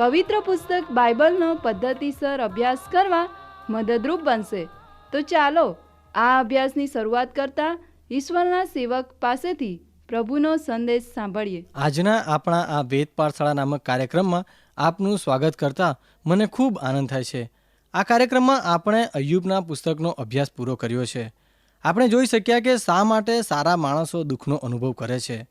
પવિત્ર પુસ્તક બાઇબલનો પદ્ધતિસર અભ્યાસ કરવા મદદરૂપ બનશે. તો ચાલો, આ અભ્યાસની શરૂઆત કરતા ઈશ્વરના સેવક પાસેથી પ્રભુનો સંદેશ સાંભળીએ. આજના આપણા આ વેદ પાઠશાળા નામક કાર્યક્રમમાં આપનું સ્વાગત કરતા મને ખૂબ આનંદ થાય છે. આ કાર્યક્રમમાં આપણે અયુબના પુસ્તકનો અભ્યાસ પૂરો કર્યો છે. આપણે જોઈ શક્યા કે શા માટે સારા માણસો દુઃખનો અનુભવ કરે છે?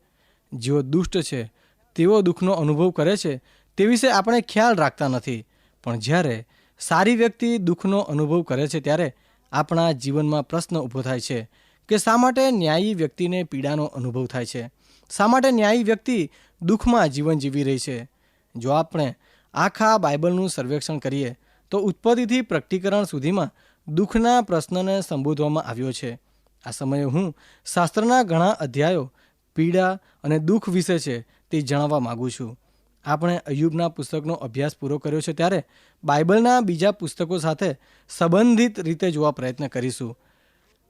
જેઓ દુષ્ટ છે, તેઓ દુઃખનો અનુભવ કરે છે તે વિશે આપણે ખ્યાલ રાખતા નથી. પણ જ્યારે સારી વ્યક્તિ દુઃખનો અનુભવ કરે છે, ત્યારે આપણા જીવનમાં પ્રશ્ન ઊભો થાય છે કે શા માટે ન્યાયી વ્યક્તિને પીડાનો અનુભવ થાય છે? શા માટે ન્યાયી વ્યક્તિ દુઃખમાં જીવન જીવી રહી છે? જો આપણે આખા બાઇબલનું સર્વેક્ષણ કરીએ, તો ઉત્પત્તિથી પ્રકટીકરણ સુધીમાં દુઃખના પ્રશ્નને સંબોધવામાં આવ્યો છે. આ સમયે હું શાસ્ત્રના ઘણા અધ્યાયો, પીડા અને દુઃખ વિશે છે તે જણાવવા માગું છું. આપણે અયુબના પુસ્તકનો અભ્યાસ પૂરો કર્યો છે ત્યારે બાઇબલના બીજા પુસ્તકો સાથે સંબંધિત રીતે જોવા પ્રયત્ન કરીશું.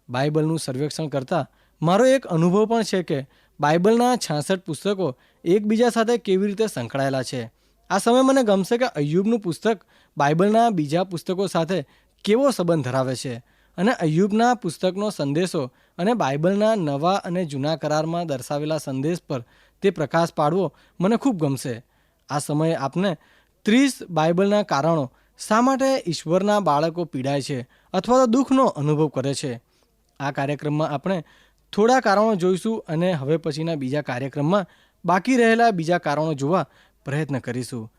બાઇબલનું સર્વેક્ષણ કરતાં મારો એક અનુભવ પણ છે કે બાઇબલના છાસઠ પુસ્તકો એકબીજા સાથે કેવી રીતે સંકળાયેલા છે. આ સમયે મને ગમશે કે અયુબનું પુસ્તક બાઇબલના બીજા પુસ્તકો સાથે કેવો સંબંધ ધરાવે છે અને અયુબના પુસ્તકનો સંદેશો અને બાઇબલના નવા અને જૂના કરારમાં દર્શાવેલા સંદેશ પર તે પ્રકાશ પાડવો મને ખૂબ ગમશે. આ સમયે આપને ત્રીસ બાઇબલના કારણો શા માટે ઈશ્વરના બાળકો પીડાય છે અથવા તો દુઃખનો અનુભવ કરે છે? આ કાર્યક્રમમાં આપણે થોડા કારણો જોઈશું અને હવે પછીના બીજા કાર્યક્રમમાં બાકી રહેલા બીજા કારણો જોવા પ્રયત્ન કરીશું.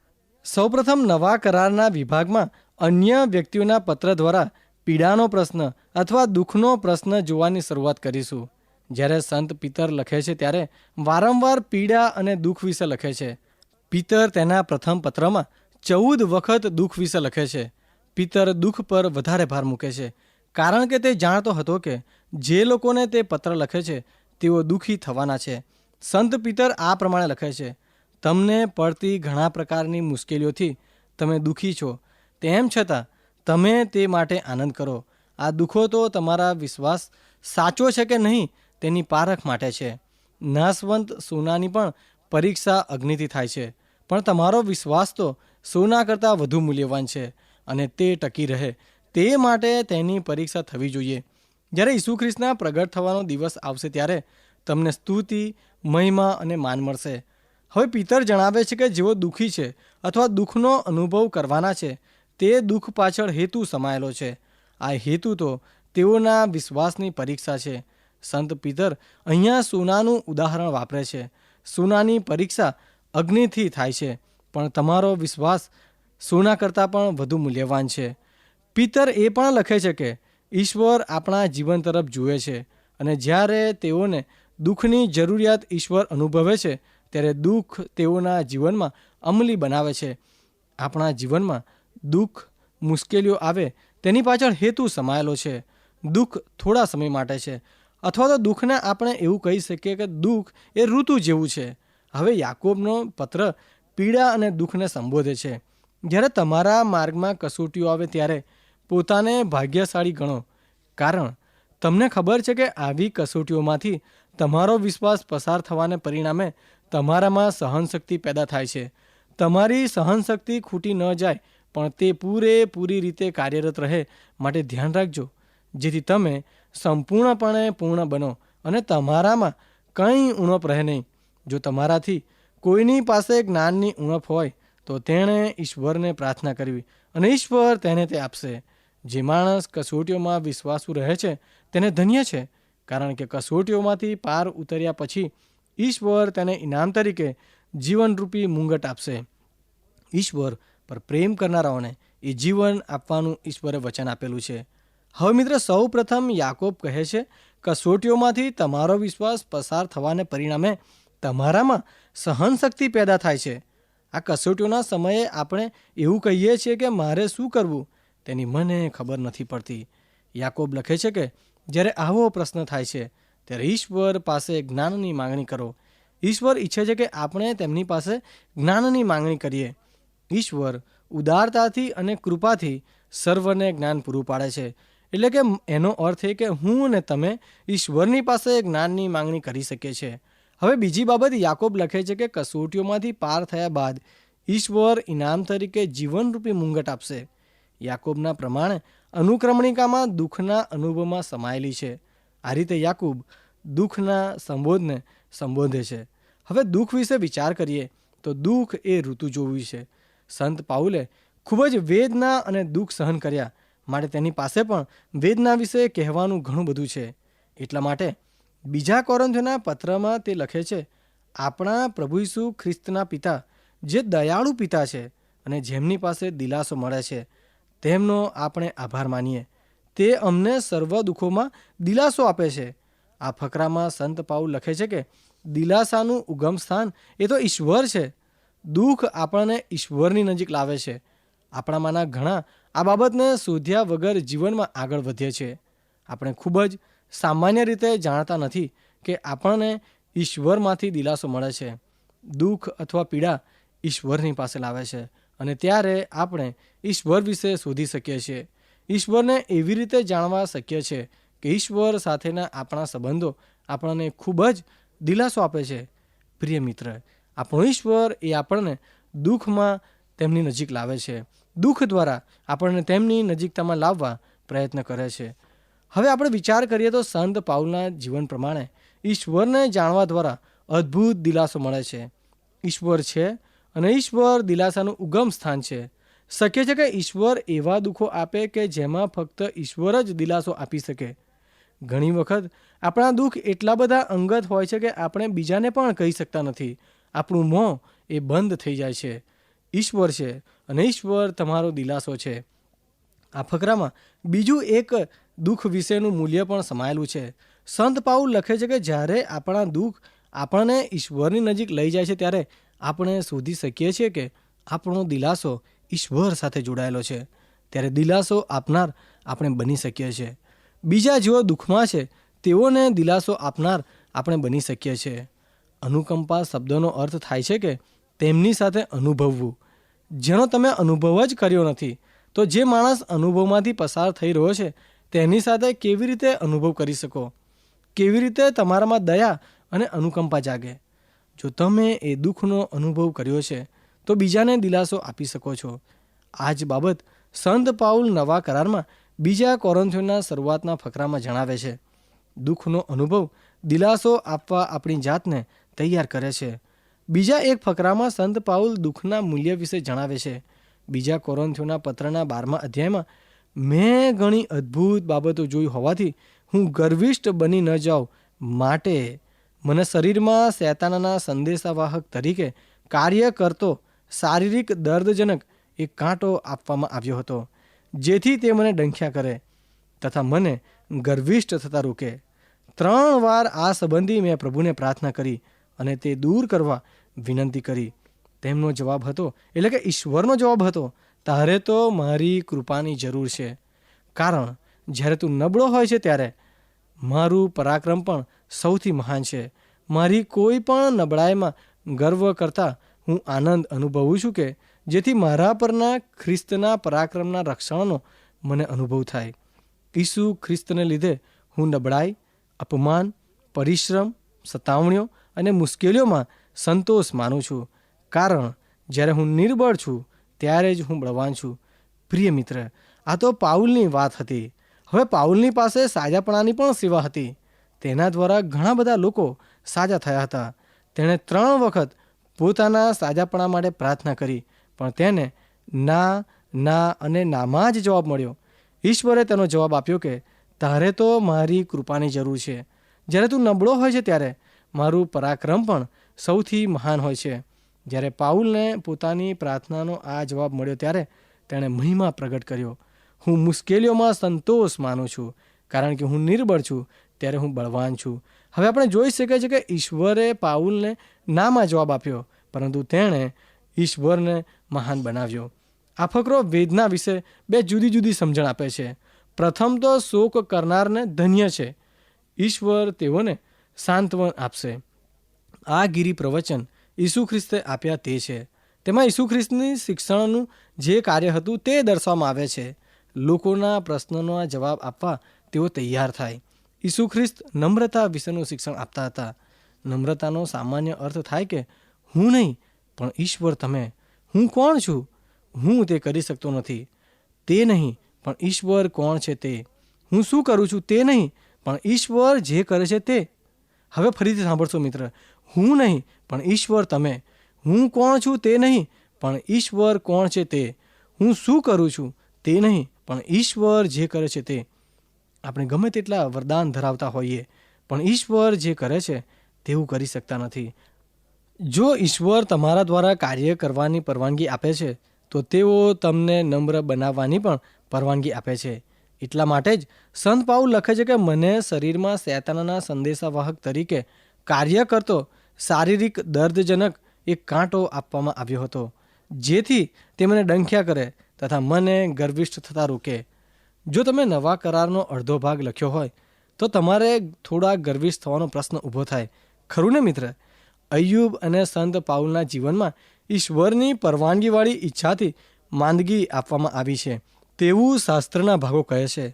સૌપ્રથમ નવા કરારના વિભાગમાં અન્ય વ્યક્તિઓના પત્ર દ્વારા પીડાનો પ્રશ્ન અથવા દુઃખનો પ્રશ્ન જોવાની શરૂઆત કરીશું. જ્યારે સંત પિતર લખે છે ત્યારે વારંવાર પીડા અને દુઃખ વિશે લખે છે. પિતર તેના પ્રથમ પત્રમાં ચૌદ વખત દુઃખ વિશે લખે છે. પિતર દુઃખ પર વધારે ભાર મૂકે છે. કારણ કે તે જાણતો હતો કે જે લોકોને તે પત્ર લખે છે, તેઓ દુઃખી થવાના છે. સંત પિતર આ પ્રમાણે લખે છે, તમને પડતી ઘણા પ્રકારની મુશ્કેલીઓથી તમે દુઃખી છો. તેમ છતાં, તમે તે માટે આનંદ કરો. આ દુઃખો તો તમારા વિશ્વાસ સાચો છે કે નહીં, તેની પારખ માટે છે. નાશવંત સોનાની પણ પરીક્ષા અગ્નિથી થાય છે. પણ તમારો વિશ્વાસ તો સોના કરતાં વધુ મૂલ્યવાન છે અને તે ટકી રહે. તે માટે તેની પરીક્ષા થવી જોઈએ. જ્યારે ઈસુ ખ્રિસ્તના પ્રગટ થવાનો દિવસ આવશે ત્યારે તમને સ્તુતિ, મહિમા અને માન મળશે. હવે પિતર જણાવે છે કે જેઓ દુઃખી છે અથવા દુઃખનો અનુભવ કરવાના છે, તે દુઃખ પાછળ હેતુ સમાયેલો છે. આ હેતુ તો તેઓના વિશ્વાસની પરીક્ષા છે. સંત પિતર અહીંયા સોનાનું ઉદાહરણ વાપરે છે. સોનાની પરીક્ષા અગ્નિથી થાય છે, પણ તમારો વિશ્વાસ સોના કરતાં પણ વધુ મૂલ્યવાન છે. પિતર એ પણ લખે છે કે, ઈશ્વર આપણા જીવન તરફ જુએ છે અને જ્યારે તેઓને દુઃખની જરૂરિયાત ઈશ્વર અનુભવે છે, ત્યારે દુઃખ તેઓના જીવનમાં અમલી બનાવે છે. આપણા જીવનમાં દુઃખ મુશ્કેલીઓ આવે, તેની પાછળ હેતુ સમાયેલો છે. દુઃખ થોડા સમય માટે છે. અથવા તો દુઃખને આપણે એવું કહી શકીએ કે દુઃખ એ ઋતુ જેવું છે. હવે યાકોબનો પત્ર પીડા અને દુઃખને સંબોધે છે. જ્યારે તમારા માર્ગમાં કસોટીઓ આવે ત્યારે પોતાને ભાગ્યશાળી ગણો. કારણ, તમને ખબર છે કે આવી કસોટીઓમાંથી તમારો વિશ્વાસ પસાર થવાને પરિણામે તમારામાં સહનશક્તિ પેદા થાય છે. તમારી સહનશક્તિ ખૂટી ન જાય, પણ તે પૂરેપૂરી રીતે કાર્યરત રહે માટે ધ્યાન રાખજો. જેથી તમે સંપૂર્ણપણે પૂર્ણ બનો અને તમારામાં કંઈ ઉણપ રહે નહીં. જો તમારાથી કોઈની પાસે જ્ઞાનની ઉણપ હોય, તો તેણે ઈશ્વરને પ્રાર્થના કરવી અને ઈશ્વર તેને તે આપશે. જે માણસ કસોટીઓમાં વિશ્વાસુ રહે છે, તેને ધન્ય છે, કારણ કે કસોટીઓમાંથી પાર ઉતર્યા પછી ઈશ્વર તેને ઇનામ તરીકે જીવનરૂપી મુંગટ આપશે. ઈશ્વર પર પ્રેમ કરનારાઓને એ જીવન આપવાનું ઈશ્વરે વચન આપેલું છે. હવે મિત્ર સૌ પ્રથમ યાકોબ કહે છે, કસોટીઓમાંથી તમારો વિશ્વાસ પસાર થવાને પરિણામે તમારામાં સહનશક્તિ પેદા થાય છે. આ કસોટીઓના સમયે આપણે એવું કહીએ છીએ કે મારે શું કરવું? તેની મને ખબર નથી પડતી. યાકોબ લખે છે કે, જ્યારે આવો પ્રશ્ન થાય છે, ત્યારે ઈશ્વર પાસે જ્ઞાનની માંગણી કરો. ઈશ્વર ઈચ્છે છે કે આપણે તેમની પાસે જ્ઞાનની માંગણી કરીએ. ઈશ્વર ઉદારતાથી અને કૃપાથી સર્વને જ્ઞાન પૂરું પાડે છે. એટલે કે એનો અર્થ એ કે હું અને તમે ઈશ્વરની પાસે જ્ઞાનની માંગણી કરી શકીએ છીએ. હવે બીજી બાબત યાકોબ લખે છે કે કસોટીઓમાંથી પાર થયા બાદ ઈશ્વર ઇનામ તરીકે જીવનરૂપી મુંગટ આપશે. યાકોબના પ્રમાણે અનુક્રમણિકામાં દુઃખના અનુભવમાં સમાયેલી છે. આ રીતે યાકૂબ દુઃખના સંબોધને સંબોધે છે. હવે દુઃખ વિશે વિચાર કરીએ તો દુઃખ એ ઋતુ જોવી છે. સંત પાઉલે ખૂબ જ વેદના અને દુઃખ સહન કર્યા. માટે તેની પાસે પણ વેદના વિશે કહેવાનું ઘણું બધું છે. એટલા માટે બીજા કોરંથના પત્રમાં તે લખે છે, આપણા પ્રભુ ઈસુ ખ્રિસ્તના પિતા, જે દયાળુ પિતા છે અને જેમની પાસે દિલાસો મળે છે, તેમનો આપણે આભાર માનીએ. તે અમને સર્વ દુઃખોમાં દિલાસો આપે છે. આ ફકરામાં સંત પાઉલ લખે છે કે, દિલાસાનું ઉગમ સ્થાન એ તો ઈશ્વર છે. દુઃખ આપણને ઈશ્વરની નજીક લાવે છે. આપણામાંના ઘણા આ બાબતને શોધ્યા વગર જીવનમાં આગળ વધીએ છીએ આપણે ખૂબ જ સામાન્ય રીતે જાણતા નથી કે આપણને ઈશ્વરમાંથી દિલાસો મળે છે. દુઃખ અથવા પીડા ઈશ્વરની પાસે લાવે છે અને ત્યારે આપણે ઈશ્વર વિશે શોધી શકીએ છીએ. ઈશ્વરને એવી રીતે જાણવા શક્ય છે કે ઈશ્વર સાથેના આપણા સંબંધો આપણને ખૂબ જ દિલાસો આપે છે. પ્રિય મિત્ર, આપણો ઈશ્વર એ આપણને દુઃખમાં તેમની નજીક લાવે છે. દુઃખ દ્વારા આપણને તેમની નજીકતામાં લાવવા પ્રયત્ન કરે છે. હવે આપણે વિચાર કરીએ તો સંત પાઉલના જીવન પ્રમાણે ઈશ્વરને જાણવા દ્વારા અદ્ભુત દિલાસો મળે છે. ઈશ્વર છે અને ઈશ્વર દિલાસાનું ઉગમ સ્થાન છે. શક્ય છે કે ઈશ્વર એવા દુઃખો આપે કે જેમાં ફક્ત ઈશ્વર જ દિલાસો આપી શકે. ઘણી વખત આપણા દુઃખ એટલા બધા અંગત હોય છે કે આપણે બીજાને પણ કહી શકતા નથી. આપણું મોં એ બંધ થઈ જાય છે. ઈશ્વર છે અને ઈશ્વર તમારો દિલાસો છે. આ ફકરામાં બીજું એક દુઃખ વિશેનું મૂલ્ય પણ સમાયેલું છે. સંત પાઉલ લખે છે કે જ્યારે આપણા દુઃખ આપણને ઈશ્વરની નજીક લઈ જાય છે, ત્યારે આપણે શોધી શકીએ છીએ કે આપણો દિલાસો ઈશ્વર સાથે જોડાયેલો છે. ત્યારે દિલાસો આપનાર આપણે બની શકીએ છીએ. બીજા જેઓ દુઃખમાં છે, તેઓને દિલાસો આપનાર આપણે બની શકીએ છીએ. અનુકંપા શબ્દનો અર્થ થાય છે કે તેમની સાથે અનુભવવું. જેનો તમે અનુભવ જ કર્યો નથી, તો જે માણસ અનુભવમાંથી પસાર થઈ રહ્યો છે તેની સાથે કેવી રીતે અનુભવ કરી શકો? કેવી રીતે તમારામાં દયા અને અનુકંપા જાગે? જો તમે એ દુઃખનો અનુભવ કર્યો છે, તો બીજાને દિલાસો આપી શકો છો. આ જ બાબત સંત પાઉલ નવા કરારમાં બીજા કોરંથોના શરૂઆતના ફકરામાં જણાવે છે. દુઃખનો અનુભવ દિલાસો આપવા આપણી જાતને તૈયાર કરે છે. બીજા એક ફકરામાં સંત પાઉલ દુઃખના મૂલ્ય વિશે જણાવે છે. બીજા કોરંથોના પત્રના બારમા અધ્યાયમાં મેં ઘણી અદ્ભુત બાબતો જોઈ હોવાથી હું ગર્વિષ્ઠ બની ન જાઉં. માટે મને શરીરમાં શેતાનાના સંદેશાવાહક તરીકે કાર્ય કરતો શારીરિક દર્દજનક એક કાંટો આપવામાં આવ્યો હતો, જેથી તે મને ડંખ્યા કરે તથા મને ગર્વિષ્ઠ થતા રોકે. ત્રણ વાર આ સંબંધી મેં પ્રભુને પ્રાર્થના કરી અને તે દૂર કરવા વિનંતી કરી. તેમનો જવાબ હતો, એટલે કે ઈશ્વરનો જવાબ હતો તારે તો મારી કૃપાની જરૂર છે. કારણ, જ્યારે તું નબળો હોય છે ત્યારે મારું પરાક્રમ પણ સૌથી મહાન છે. મારી કોઈ પણ નબળાઈમાં ગર્વ કરતાં હું આનંદ અનુભવું છું કે જેથી મારા પરના ખ્રિસ્તના પરાક્રમના રક્ષણનો મને અનુભવ થાય. ઈસુ ખ્રિસ્તને લીધે હું નબળાઈ, અપમાન, પરિશ્રમ, સતાવણીઓ અને મુશ્કેલીઓમાં સંતોષ માનું છું. કારણ, જ્યારે હું નિર્બળ છું ત્યારે જ હું બળવાન છું. પ્રિય મિત્ર, આ તો પાઉલની વાત હતી. હવે પાઉલની પાસે સાજાપણાની પણ સેવા હતી. તેના દ્વારા ઘણા બધા લોકો સાજા થયા હતા. તેણે ત્રણ વખત પોતાના સાજાપણા માટે પ્રાર્થના કરી, પણ તેને ના ના અને નામાં જ જવાબ મળ્યો. ઈશ્વરે તેનો જવાબ આપ્યો કે, તારે તો મારી કૃપાની જરૂર છે. જ્યારે તું નબળો હોય છે ત્યારે મારું પરાક્રમ પણ સૌથી મહાન હોય છે. જ્યારે પાઉલને પોતાની પ્રાર્થનાનો આ જવાબ મળ્યો ત્યારે તેણે મહિમા પ્રગટ કર્યો. હું મુશ્કેલીઓમાં સંતોષ માનું છું, કારણ કે હું નિર્બળ છું, ત્યારે હું બળવાન છું. હવે આપણે જોઈ શકીએ છીએ કે ઈશ્વરે પાઉલને નામાં જવાબ આપ્યો, પરંતુ તેણે ઈશ્વરને મહાન બનાવ્યો. આ ફકરો વેદના વિશે બે જુદી જુદી સમજણ આપે છે. પ્રથમ તો શોક કરનારને ધન્ય છે. ઈશ્વર તેઓને સાંત્વન આપશે. આ ગિરી પ્રવચન ઈસુ ખ્રિસ્તે આપ્યા તે છે. તેમાં ઈસુ ખ્રિસ્તની શિક્ષણનું જે કાર્ય હતું તે દર્શાવવામાં આવે છે. લોકોના પ્રશ્નોના જવાબ આપવા તેઓ તૈયાર થાય. ઈસુ ખ્રિસ્ત નમ્રતા વિશેનું શિક્ષણ આપતા હતા. નમ્રતાનો સામાન્ય અર્થ થાય કે, હું નહીં, પણ ઈશ્વર તમે. હું કોણ છું? હું તે કરી શકતો નથી. તે નહીં, પણ ઈશ્વર કોણ છે તે? હું શું કરું છું તે નહીં, પણ ઈશ્વર જે કરે છે તે. હવે ફરીથી સાંભળશો મિત્ર હું નહીં, પણ ઈશ્વર તમે. હું કોણ છું તે નહીં, પણ ઈશ્વર કોણ છે તે. હું શું કરું છું તે નહીં, પણ ઈશ્વર જે કરે છે તે. આપણે ગમે તેટલા વરદાન ધરાવતા હોઈએ, પણ ઈશ્વર જે કરે છે તેવું કરી શકતા નથી. જો ઈશ્વર તમારા દ્વારા કાર્ય કરવાની પરવાનગી આપે છે, તો તેઓ તમને નમ્ર બનાવવાની પણ પરવાનગી આપે છે. એટલા માટે જ સંત પાઉલ લખે છે કે, મને શરીરમાં શેતાનના સંદેશાવાહક તરીકે કાર્ય કરતો શારીરિક દર્દજનક એક કાંટો આપવામાં આવ્યો હતો, જેથી તે મને ડંખ્યા કરે તથા મને ગર્વિષ્ઠ થતા રોકે. જો તમે નવા કરારનો અડધો ભાગ લખ્યો હોય, તો તમારે થોડા ગર્વિષ્ઠ થવાનો પ્રશ્ન ઊભો થાય. ખરું ને મિત્ર? અયુબ અને સંત પાઉલના જીવનમાં ઈશ્વરની પરવાનગીવાળી ઈચ્છાથી માંદગી આપવામાં આવી છે, તેવું શાસ્ત્રના ભાગો કહે છે.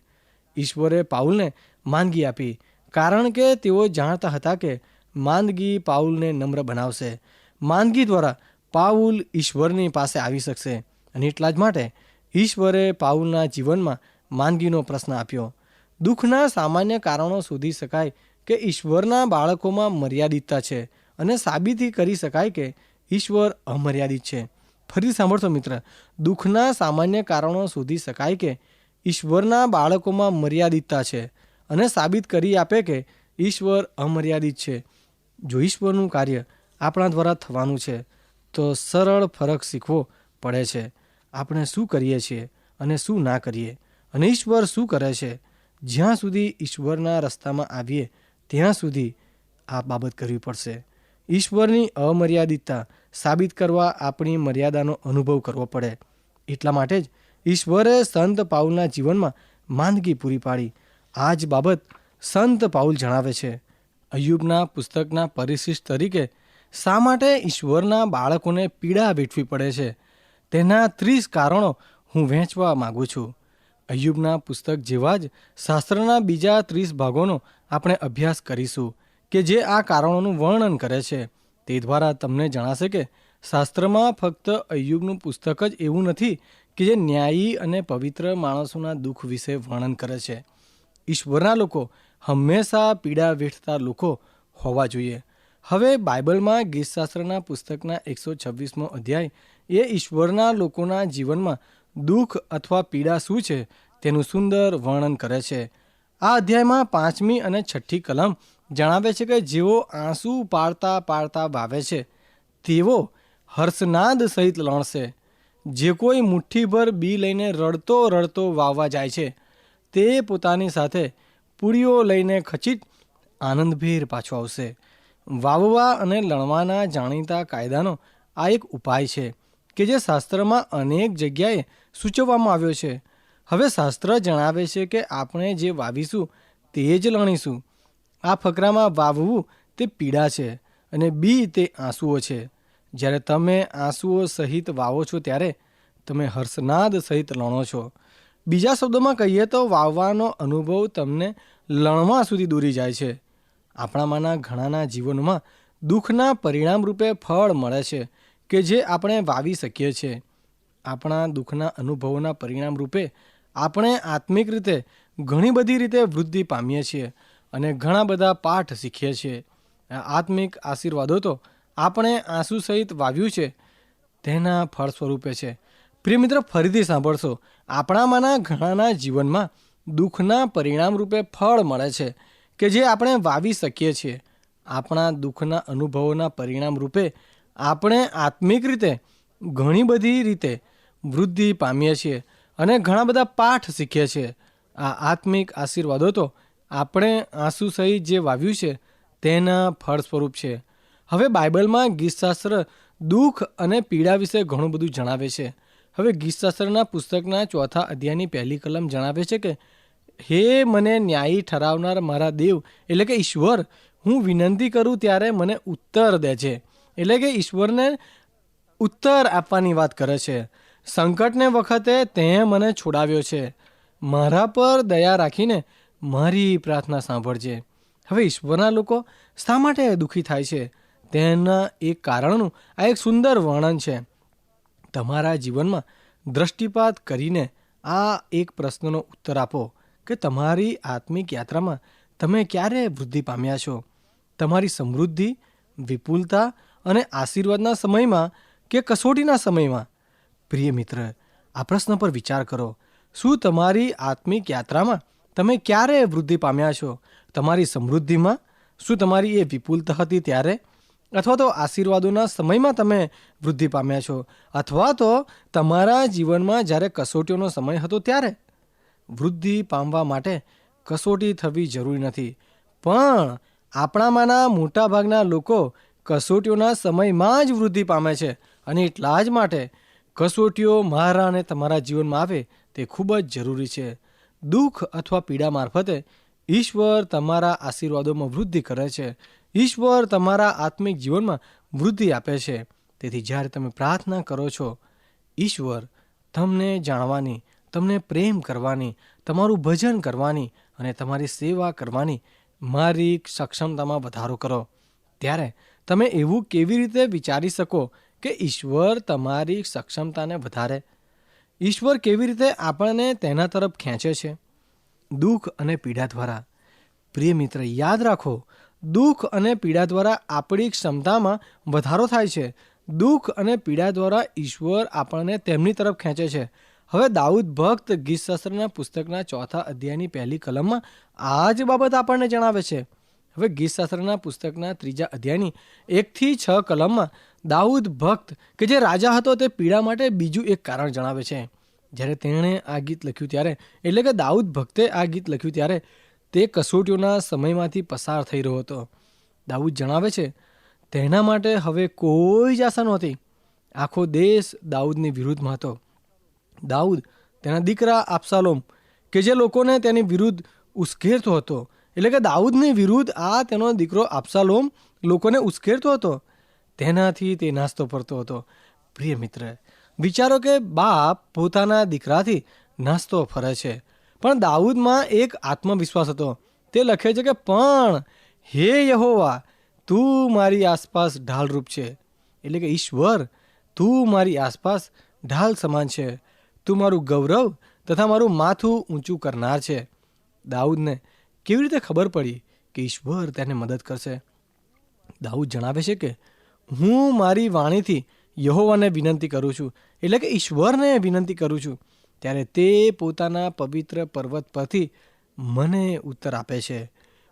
ઈશ્વરે પાઉલને માંદગી આપી, કારણ કે તેઓ જાણતા હતા કે માંદગી પાઉલને નમ્ર બનાવશે. માંદગી દ્વારા પાઉલ ઈશ્વરની પાસે આવી શકશે અને એટલા જ માટે ઈશ્વરે પાઉલના જીવનમાં માંદગીનો પ્રશ્ન આપ્યો. દુઃખના સામાન્ય કારણો શોધી શકાય કે ઈશ્વરના બાળકોમાં મર્યાદિતતા છે અને સાબિતી કરી શકાય કે ઈશ્વર અમર્યાદિત છે. ફરી સાંભળશો મિત્ર, દુઃખના સામાન્ય કારણો શોધી શકાય કે ઈશ્વરના બાળકોમાં મર્યાદિતતા છે અને સાબિત કરી આપે કે ઈશ્વર અમર્યાદિત છે. જો ઈશ્વરનું કાર્ય આપણા દ્વારા થવાનું છે, તો સરળ ફરક શીખવો પડે છે. આપણે શું કરીએ છીએ અને શું ના કરીએ? અને ઈશ્વર શું કરે છે? જ્યાં સુધી ઈશ્વરના રસ્તામાં આવીએ, ત્યાં સુધી આ બાબત કરવી પડશે. ઈશ્વરની અમર્યાદિતતા સાબિત કરવા આપણી મર્યાદાનો અનુભવ કરવો પડે. એટલા માટે જ ઈશ્વરે સંત પાઉલના જીવનમાં માંદગી પૂરી પાડી. આ જ બાબત સંત પાઉલ જણાવે છે. અયુબના પુસ્તકના પરિશિષ્ટ તરીકે શા માટે ઈશ્વરના બાળકોને પીડા વેઠવી પડે છે? તેના ત્રીસ કારણો હું વહેંચવા માગું છું. અયુબના પુસ્તક જેવા જ શાસ્ત્રના બીજા ત્રીસ ભાગોનો આપણે અભ્યાસ કરીશું, કે જે આ કારણોનું વર્ણન કરે છે. તે દ્વારા તમને જણાશે કે શાસ્ત્રમાં ફક્ત અયુબનું પુસ્તક જ એવું નથી કે જે ન્યાયી અને પવિત્ર માણસોના દુઃખ વિશે વર્ણન કરે છે. ઈશ્વરના લોકો હંમેશા પીડા વેઠતા લોકો હોવા જોઈએ. હવે બાઇબલમાં ગીતશાસ્ત્રના પુસ્તકના એકસો છવ્વીસમો અધ્યાય એ ઈશ્વરના લોકોના જીવનમાં દુઃખ અથવા પીડા શું છે તેનું સુંદર વર્ણન કરે છે. આ અધ્યાયમાં પાંચમી અને છઠ્ઠી કલમ જણાવે છે કે જેઓ આંસુ પાડતા પાડતા વાવે છે, તેઓ હર્ષનાદ સહિત લણશે. જે કોઈ મુઠ્ઠીભર બી લઈને રડતો રડતો વાવવા જાય છે, તે પોતાની સાથે પૂરીઓ લઈને ખચિત આનંદભેર પાછો આવશે. વાવવા અને લણવાના જાણીતા કાયદાનો આ એક ઉપાય છે કે જે શાસ્ત્રમાં અનેક જગ્યાએ સૂચવવામાં આવ્યો છે. હવે શાસ્ત્ર જણાવે છે કે આપણે જે વાવીશું તે જ લણીશું. આ ફકરામાં વાવવું તે પીડા છે અને બી તે આંસુઓ છે. જ્યારે તમે આંસુઓ સહિત વાવો છો ત્યારે તમે હર્ષનાદ સહિત લણો છો. બીજા શબ્દોમાં કહીએ તો વાવવાનો અનુભવ તમને લણવા સુધી દૂરી જાય છે. આપણામાંના ઘણાના જીવનમાં દુઃખના પરિણામ રૂપે ફળ મળે છે કે જે આપણે વાવી શકીએ છીએ. આપણા દુઃખના અનુભવોના પરિણામ રૂપે આપણે આત્મિક રીતે ઘણી બધી રીતે વૃદ્ધિ પામીએ છીએ અને ઘણા બધા પાઠ શીખીએ છીએ. આત્મિક આશીર્વાદો તો આપણે આંસુ સહિત વાવ્યું છે. તેના ફળ સ્વરૂપે છે. પ્રિય મિત્ર, ફરીથી સાંભળશો. આપણામાંના ઘણાના જીવનમાં દુઃખના પરિણામ રૂપે ફળ મળે છે કે જે આપણે વાવી શકીએ છીએ. આપણા દુઃખના અનુભવોના પરિણામ રૂપે આપણે આત્મિક રીતે ઘણી બધી રીતે વૃદ્ધિ પામીએ છીએ અને ઘણા બધા પાઠ શીખીએ છીએ. આ આત્મિક આશીર્વાદો તો આપણે આંસુ સહિત જે વાવ્યું છે તેના ફળ સ્વરૂપ છે. હવે બાઇબલમાં ગીતશાસ્ત્ર દુઃખ અને પીડા વિશે ઘણું બધું જણાવે છે. હવે ગીતશાસ્ત્રના પુસ્તકના ચોથા અધ્યાયની પહેલી કલમ જણાવે છે કે, હે મને ન્યાયી ઠરાવનાર મારા દેવ, એટલે કે ઈશ્વર, હું વિનંતી કરું ત્યારે મને ઉત્તર દે છે. એટલે કે ઈશ્વરને ઉત્તર આપવાની વાત કરે છે. સંકટને વખતે તે મને છોડાવ્યો છે. મારા પર દયા રાખીને મારી પ્રાર્થના સાંભળજે. હવે ઈશ્વરના લોકો શા માટે દુઃખી થાય છે? તેના એક કારણનું આ એક સુંદર વર્ણન છે. તમારા જીવનમાં દ્રષ્ટિપાત કરીને આ એક પ્રશ્નનો ઉત્તર આપો કે તમારી આત્મિક યાત્રામાં તમે ક્યારે વૃદ્ધિ પામ્યા છો? તમારી સમૃદ્ધિ, વિપુલતા અને આશીર્વાદના સમયમાં કે કસોટીના સમયમાં? પ્રિય મિત્ર, આ પ્રશ્ન પર વિચાર કરો. શું તમારી આત્મિક યાત્રામાં તમે ક્યારે વૃદ્ધિ પામ્યા છો? તમારી સમૃદ્ધિમાં? શું તમારી એ વિપુલતા હતી ત્યારે? અથવા તો આશીર્વાદોના સમયમાં તમે વૃદ્ધિ પામ્યા છો, અથવા તો તમારા જીવનમાં જ્યારે કસોટીઓનો સમય હતો ત્યારે. વૃદ્ધિ પામવા માટે કસોટી થવી જરૂરી નથી, પણ આપણામાંના મોટાભાગના લોકો કસોટીઓના સમયમાં જ વૃદ્ધિ પામે છે અને એટલા જ માટે કસોટીઓ મારા અને તમારા જીવનમાં આવે તે ખૂબ જ જરૂરી છે. દુઃખ અથવા પીડા મારફતે ઈશ્વર તમારા આશીર્વાદોમાં વૃદ્ધિ કરે છે. ઈશ્વર તમારા આત્મિક જીવનમાં વૃદ્ધિ આપે છે. તેથી જ્યારે તમે પ્રાર્થના કરો છો, ઈશ્વર તમને જાણવાની, તમને પ્રેમ કરવાની, તમારું ભજન કરવાની અને તમારી સેવા કરવાની મારી સક્ષમતામાં વધારો કરો. ત્યારે તમે એવું કેવી રીતે વિચારી શકો કે ઈશ્વર તમારી સક્ષમતાને વધારે? ઈશ્વર કેવી રીતે આપણને તેના તરફ ખેંચે છે? દુઃખ અને પીડા દ્વારા. પ્રિય મિત્ર, યાદ રાખો દુઃખ અને પીડા દ્વારા આપણી ક્ષમતામાં વધારો થાય છે. દુઃખ અને પીડા દ્વારા ઈશ્વર આપણને તેમની તરફ ખેંચે છે. હવે દાઉદ ભક્ત ગીતશાસ્ત્રના પુસ્તકના ચોથા અધ્યાયની પહેલી કલમમાં આ જ બાબત આપણને જણાવે છે. હવે ગીતશાસ્ત્રના પુસ્તકના ત્રીજા અધ્યાયની એકથી છ કલમમાં દાઉદ ભક્ત કે જે રાજા હતો તે પીડા માટે બીજું એક કારણ જણાવે છે. જ્યારે તેણે આ ગીત લખ્યું ત્યારે, એટલે કે દાઉદ ભક્તે આ ગીત લખ્યું ત્યારે તે કસોટીઓના સમયમાંથી પસાર થઈ રહ્યો હતો. દાઉદ જણાવે છે, તેના માટે હવે કોઈ જ આશા નહોતી. આખો દેશ દાઉદની વિરુદ્ધમાં હતો. દાઉદ તેના દીકરા આપસાલોમ, કે જે લોકોને તેની વિરુદ્ધ ઉશ્કેરતો હતો. એટલે કે દાઉદની વિરુદ્ધ આ તેનો દીકરો આપસાલોમ લોકોને ઉશ્કેરતો હતો. તેનાથી તે નાસ્તો પડતો હતો. પ્રિય મિત્ર વિચારો કે બાપ પોતાના દીકરાથી નાસ્તો ફરે છે. પણ દાઉદમાં એક આત્મવિશ્વાસ હતો. તે લખે છે કે, પણ, હે યહોવા, તું મારી આસપાસ ઢાલરૂપ છે. એટલે કે, ઈશ્વર, તું મારી આસપાસ ઢાલ સમાન છે. તું મારું ગૌરવ તથા મારું માથું ઊંચું કરનાર છે. દાઉદને કેવી રીતે ખબર પડી કે ઈશ્વર તેને મદદ કરશે? દાઉદ જણાવે છે કે, હું મારી વાણીથી યહોવાને વિનંતી કરું છું. એટલે કે, ઈશ્વરને વિનંતી કરું છું. ત્યારે તે પોતાના પવિત્ર પર્વત પરથી મને ઉત્તર આપે છે.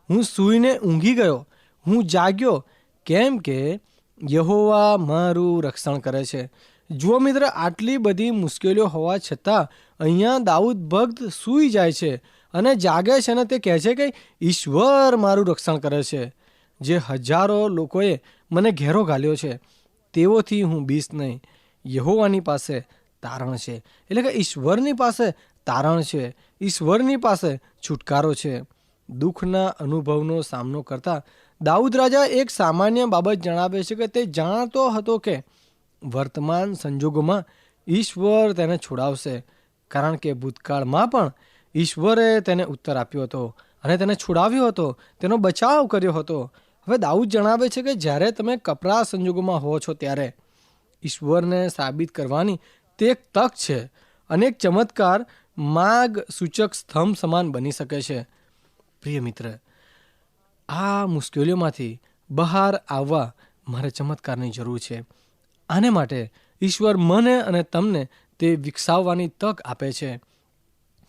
હું સૂઈને ઊંઘી ગયો. હું જાગ્યો કેમ કે યહોવા મારું રક્ષણ કરે છે. જુઓ મિત્ર, આટલી બધી મુશ્કેલીઓ હોવા છતાં અહીંયા દાઉદ ભક્ત સૂઈ જાય છે અને જાગે છે અને તે કહે છે કે, ઈશ્વર મારું રક્ષણ કરે છે. જે હજારો લોકોએ મને ઘેરો ઘાલ્યો છે. તેઓથી હું બીસ નહીં. યહોવાની પાસે તારણ છે. એટલે કે ઈશ્વરની પાસે તારણ છે. ઈશ્વરની પાસે છુટકારો છે. દુઃખના અનુભવનો સામનો કરતા દાઉદ રાજા એક સામાન્ય બાબત જણાવે છે કે તે જાણતો હતો કે વર્તમાન સંજોગોમાં ઈશ્વર તેને છોડાવશે. કારણ કે ભૂતકાળમાં પણ ઈશ્વરે તેને ઉત્તર આપ્યો હતો અને તેને છોડાવ્યો હતો. તેનો બચાવ કર્યો હતો. હવે દાઉદ જણાવે છે કે જ્યારે તમે કપરા સંજોગોમાં હો છો ત્યારે ઈશ્વરને સાબિત કરવાની તે એક તક છે અને એક ચમત્કાર માગ સૂચક સ્તંભ સમાન બની શકે છે. પ્રિય મિત્ર, આ મુશ્કેલીઓમાંથી બહાર આવવા મારે ચમત્કારની જરૂર છે. આને માટે ઈશ્વર મને અને તમને તે વિકસાવવાની તક આપે છે.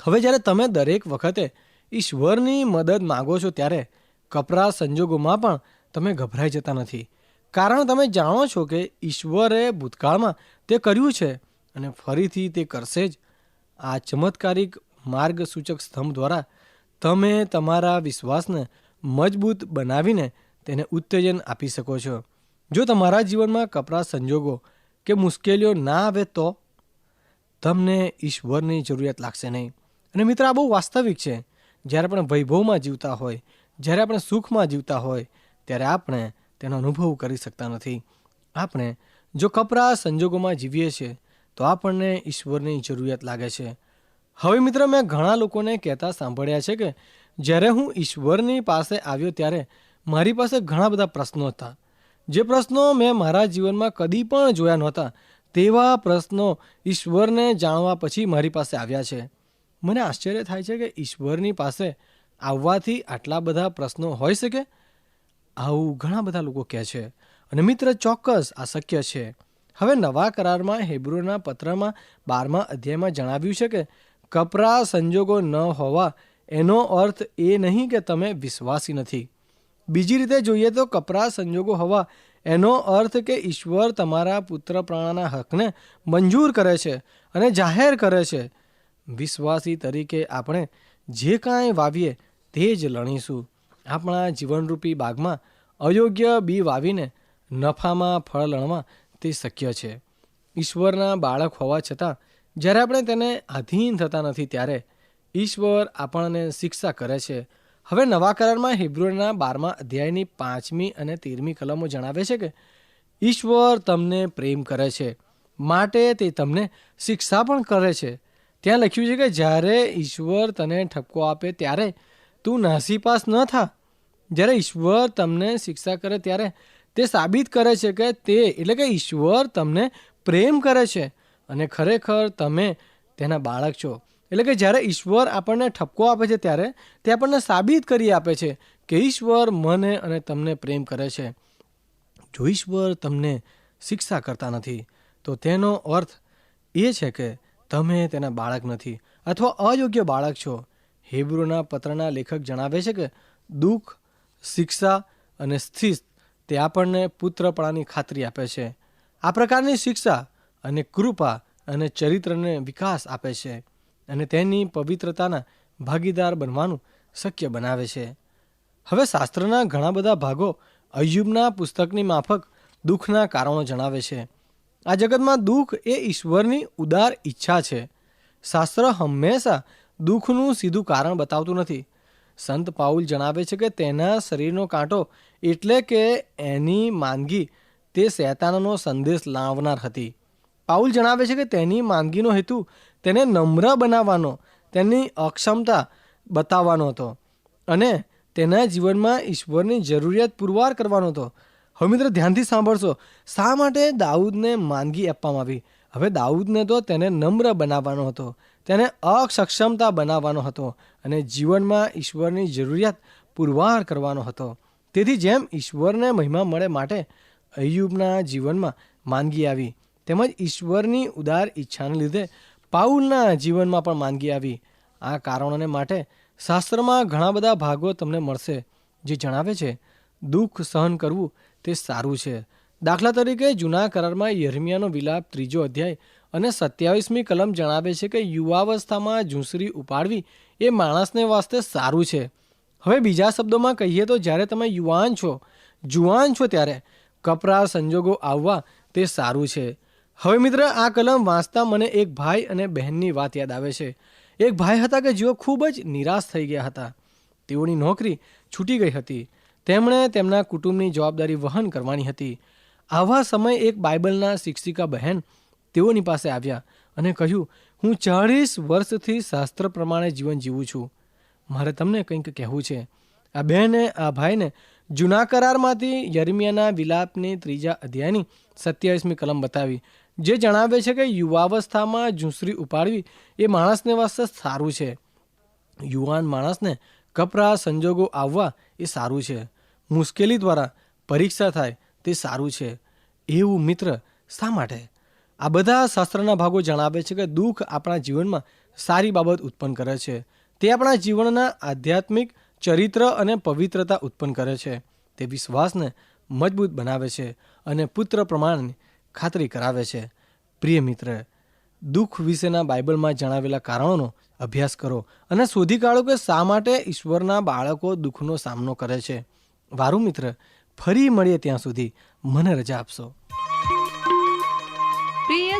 હવે જ્યારે તમે દરેક વખતે ઈશ્વરની મદદ માગો છો ત્યારે કપરા સંજોગોમાં પણ તમે ગભરાઈ જતા નથી. કારણ તમે જાણો છો કે ઈશ્વરે ભૂતકાળમાં તે કર્યું છે. અને ફરીથી તે કરશે જ. આ ચમત્કારિક માર્ગસૂચક સ્તંભ દ્વારા તમે તમારા વિશ્વાસને મજબૂત બનાવીને તેને ઉત્તેજન આપી શકો છો. જો તમારા જીવનમાં કપરા સંજોગો કે મુશ્કેલીઓ ના આવે તો તમને ઈશ્વરની જરૂરિયાત લાગશે નહીં. અને મિત્ર, આ બહુ વાસ્તવિક છે. જ્યારે આપણે વૈભવમાં જીવતા હોય, જ્યારે આપણે સુખમાં જીવતા હોય, ત્યારે આપણે તેનો અનુભવ કરી શકતા નથી. આપણે જો કપરા સંજોગોમાં જીવીએ છીએ તો આપણને ઈશ્વરની જરૂરિયાત લાગે છે. હવે મિત્ર, મેં ઘણા લોકોને કહેતા સાંભળ્યા છે કે જ્યારે હું ઈશ્વરની પાસે આવ્યો ત્યારે મારી પાસે ઘણા બધા પ્રશ્નો હતા. જે પ્રશ્નો મેં મારા જીવનમાં કદી પણ જોયા નહોતા. તેવા પ્રશ્નો ઈશ્વરને જાણવા પછી મારી પાસે આવ્યા છે. મને આશ્ચર્ય થાય છે કે ઈશ્વરની પાસે આવવાથી આટલા બધા પ્રશ્નો હોઈ શકે? આવું ઘણા બધા લોકો કહે છે. અને મિત્ર, ચોક્કસ આ શક્ય છે. હવે નવા કરારમાં હેબ્રુના પત્રમાં બારમા અધ્યાયમાં જણાવ્યું છે કે કપરા સંજોગો ન હોવા, એનો અર્થ એ નહીં કે તમે વિશ્વાસી નથી. બીજી રીતે જોઈએ તો કપરા સંજોગો હોવા, એનો અર્થ કે ઈશ્વર તમારા પુત્ર પ્રાણાના હકને મંજૂર કરે છે અને જાહેર કરે છે. વિશ્વાસી તરીકે આપણે જે કાંઈ વાવીએ તે જ લણીશું. આપણા જીવનરૂપી બાગમાં અયોગ્ય બી વાવીને નફામાં ફળ લણવા તે શક્ય છે. ઈશ્વરના બાળક હોવા છતાં, જ્યારે આપણે તેને આધીન થતા નથી ત્યારે ઈશ્વર આપણને શિક્ષા કરે છે. હવે નવા કરારમાં હિબ્રુના બારમા અધ્યાયની પાંચમી અને તેરમી કલમો જણાવે છે કે ઈશ્વર તમને પ્રેમ કરે છે, માટે તે તમને શિક્ષા પણ કરે છે. ત્યાં લખ્યું છે કે જ્યારે ઈશ્વર તને ઠપકો આપે ત્યારે તું નાસીપાસ ન થા. જ્યારે ઈશ્વર તમને શિક્ષા કરે ત્યારે તે સાબિત કરે છે કે તે, એટલે કે ઈશ્વર તમને પ્રેમ કરે છે. અને ખરેખર તમે તેના બાળક છો. એટલે કે જ્યારે ઈશ્વર આપણને ઠપકો આપે છે ત્યારે તે આપણને સાબિત કરી આપે છે કે ઈશ્વર મને અને તમને પ્રેમ કરે છે. જો ઈશ્વર તમને શિક્ષા કરતા નથી, તો તેનો અર્થ એ છે કે તમે તેના બાળક નથી અથવા અયોગ્ય બાળક છો. હેબ્રુના પત્રના લેખક જણાવે છે કે દુઃખ, શિક્ષા અને સ્થિત તે આપણને પુત્રપણાની ખાતરી આપે છે. આ પ્રકારની શિક્ષા અને કૃપા અને ચરિત્રને વિકાસ આપે છે અને તેની પવિત્રતાના ભાગીદાર બનવાનું શક્ય બનાવે છે. હવે શાસ્ત્રના ઘણા બધા ભાગો અયુબના પુસ્તકની માફક દુઃખના કારણો જણાવે છે. આ જગતમાં દુઃખ એ ઈશ્વરની ઉદાર ઈચ્છા છે. શાસ્ત્ર હંમેશા દુઃખનું સીધું કારણ બતાવતું નથી. સંત પાઉલ જણાવે છે કે તેના શરીરનો કાંટો એટલે કે એની માંદગી તે શૈતાનનો સંદેશ લાવનાર હતી. પાઉલ જણાવે છે કે તેની માંદગીનો હેતુ તેને નમ્ર બનાવવાનો, તેની અક્ષમતા બતાવવાનો હતો અને તેના જીવનમાં ઈશ્વરની જરૂરિયાત પુરવાર કરવાનો હતો. હવે મિત્ર ધ્યાનથી સાંભળશો, શા માટે દાઉદને માંદગી આપવામાં આવી? હવે દાઉદને તો તેને નમ્ર બનાવવાનો હતો. તેને અસક્ષમતા બનાવવાનો હતો અને જીવનમાં ઈશ્વરની જરૂરિયાત પુરવાર કરવાનો હતો. તેથી જેમ ઈશ્વરને મહિમા મળે માટે અયુબના જીવનમાં માંદગી આવી, તેમજ ઈશ્વરની ઉદાર ઈચ્છાને લીધે પાઉલના જીવનમાં પણ માંદગી આવી. આ કારણોને માટે શાસ્ત્રમાં ઘણા બધા ભાગો તમને મળશે, જે જણાવે છે, દુઃખ સહન કરવું તે સારું છે. દાખલા તરીકે જૂના કરારમાં યરમિયાનો વિલાપ ત્રીજો અધ્યાય અને સત્યાવીસમી કલમ જણાવે છે કે યુવાવસ્થામાં ઝૂંસરી ઉપાડવી એ માણસને વાસ્તે સારું છે. હવે બીજા શબ્દોમાં કહીએ તો જ્યારે તમે યુવાન છો, જુવાન છો ત્યારે કપરા સંજોગો આવવા તે સારું છે. હવે મિત્ર, આ કલમ વાંચતા મને એક ભાઈ અને બહેનની વાત યાદ આવે છે. એક ભાઈ હતા કે જેઓ ખૂબ જ નિરાશ થઈ ગયા હતા. તેઓની નોકરી છૂટી ગઈ હતી. તેમણે તેમના કુટુંબની જવાબદારી વહન કરવાની હતી. આવા સમયે એક બાઇબલના શિક્ષિકા બહેન તેઓની પાસે આવ્યા અને કહ્યું, હું ચાળીસ વર્ષથી શાસ્ત્ર પ્રમાણે જીવન જીવું છું. મારે તમને કંઈક કહેવું છે. આ બહેને આ ભાઈને જૂના કરારમાંથી યરમિયાના વિલાપની ત્રીજા અધ્યાયની સત્યાવીસમી કલમ બતાવી. જે જણાવે છે કે યુવાવસ્થામાં ઝૂંસરી ઉપાડવી એ માણસને વાસ્તે સારું છે. યુવાન માણસને કપરા સંજોગો આવવા એ સારું છે. મુશ્કેલી દ્વારા પરીક્ષા થાય તે સારું છે. એવું મિત્ર શા માટે? આ બધા શાસ્ત્રના ભાગો જણાવે છે કે દુઃખ આપણા જીવનમાં સારી બાબત ઉત્પન્ન કરે છે. તે આપણા જીવનના આધ્યાત્મિક, ચરિત્ર અને પવિત્રતા ઉત્પન્ન કરે છે. તે વિશ્વાસને મજબૂત બનાવે છે અને પુત્ર પ્રમાણની ખાતરી કરાવે છે. પ્રિય મિત્ર, દુઃખ વિશેના બાઇબલમાં જણાવેલા કારણોનો અભ્યાસ કરો અને શોધી કાઢો કે શા માટે ઈશ્વરના બાળકો દુઃખનો સામનો કરે છે. વારું મિત્ર, ફરી મળીએ ત્યાં સુધી. મને રજા આપશો.